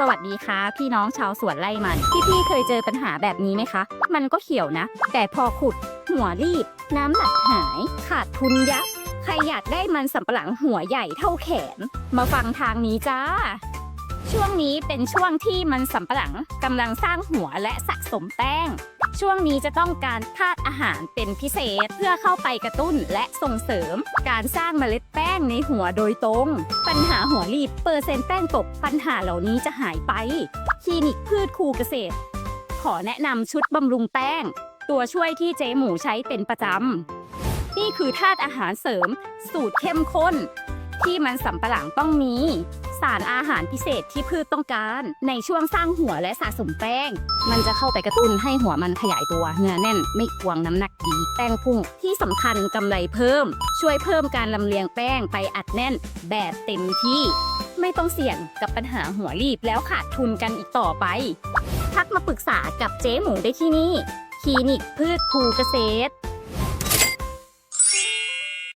สวัสดีค่ะ พี่น้องชาวสวนไร่มันพี่พี่ๆเคยเจอปัญหาแบบนี้ไหมคะ มันก็เขียวนะ แต่พอขุด หัวรีบ น้ำหนักหาย ขาดทุนยับใครอยากได้มันสำปะหลังหัวใหญ่เท่าแขน มาฟังทางนี้จ้า ช่วงนี้เป็นช่วงที่มันสำปะหลังกำลังสร้างหัวและสะสมแป้ง ช่วงนี้จะต้องการธาตุอาหารเป็นพิเศษเพื่อเข้าไปกระตุ้นและส่งเสริม การสร้างเมล็ดแป้งในหัวโดยตรง ปัญหาหัวรีบเปอร์เซ็นต์แป้งตกปัญหาเหล่านี้จะหายไป คลินิกพืชคูเกษตร ขอแนะนำชุดบำรุงแป้ง ตัวช่วยที่เจ๊หมูใช้เป็นประจำนี่คือธาตุอาหารเสริม สูตรเข้มข้น ที่มันสำปะหลังต้องมีารอาหารพิเศษที่พืชต้องการ ในช่วงสร้างหัวและสะสมแป้ง มันจะเข้าไปกระตุ้นให้หัวมันขยายตัวเนื้อแน่นไม่กวงน้ำหนักดีแป้งพุ่งที่สำคัญกำไรเพิ่ม ช่วยเพิ่มการลำเลียงแป้งไปอัดแน่น แบบเต็มที่ ไม่ต้องเสี่ยงกับปัญหาหัวรีบแล้วขาดทุนกันอีกต่อไป ทักมาปรึกษากับเจ๊หมูได้ที่นี่คลินิกพืชคูเกษตร